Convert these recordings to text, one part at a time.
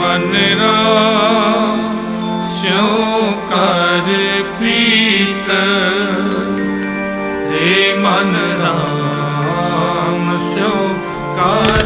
ਮਨ ਰਾਮ ਸਿਉ ਕਰ ਪ੍ਰੀਤ। ਰੇ ਮਨ ਰਾਮ ਸਿਉ ਕਰ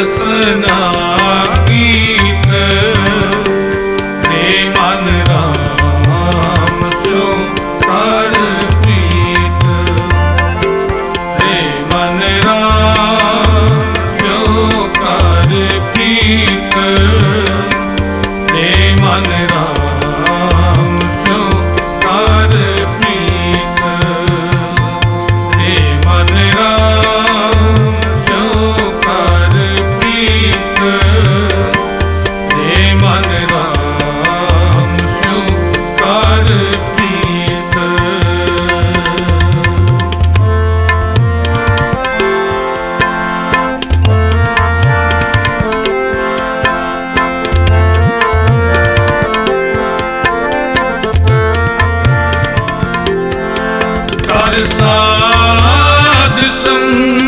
ਰਸਨਾ ਦਿਸੰ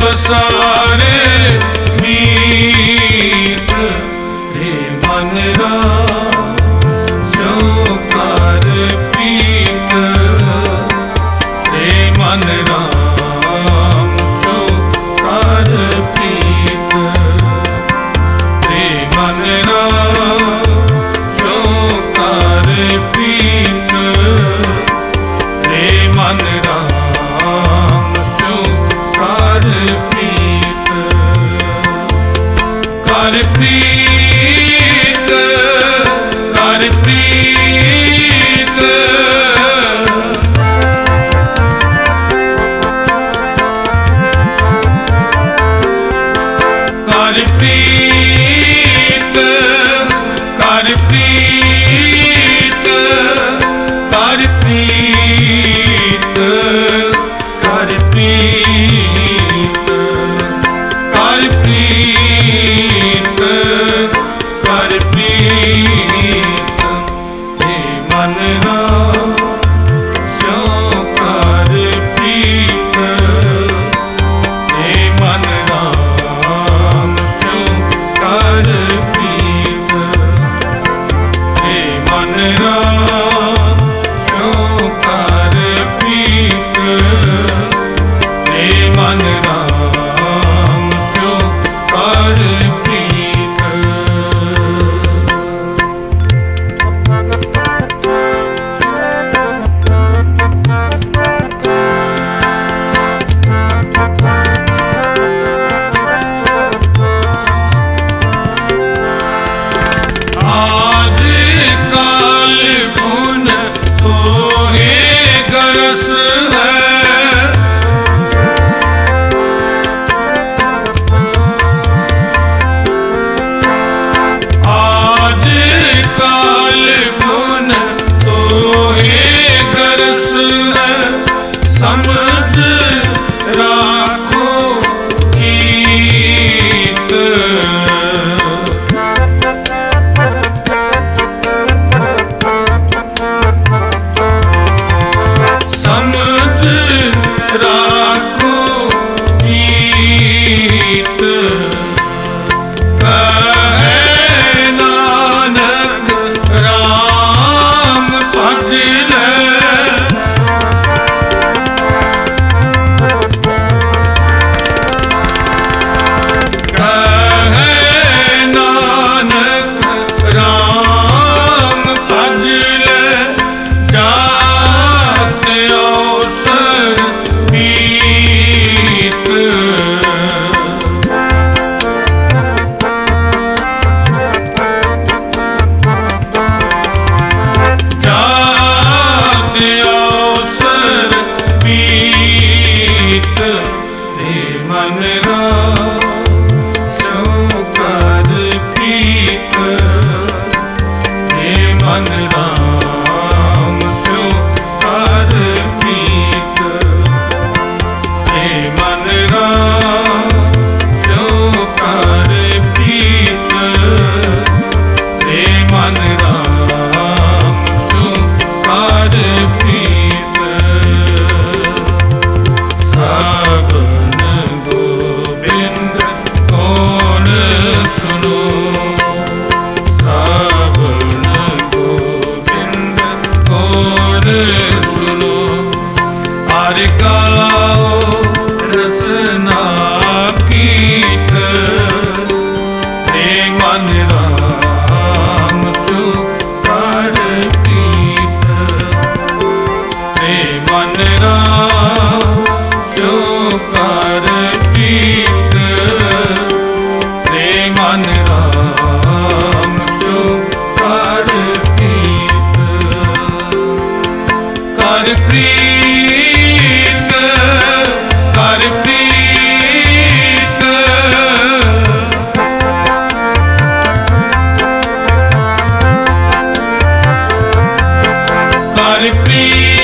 ਪਸਾਰੇ ਮੀਤ ਰੇ ਮਨ ਰਾ ਕਰ ਪੀਤ ਰੇ ਮਨ ਰਾਮ ਸੋ ਪੀਤ ਰੇ ਮਨ ਪ੍ਰੀਤ ਕਰ ਪ੍ਰੀਤ। ਹਰਿ ਗਾਓ ਕਰ ਪ੍ਰੀਤ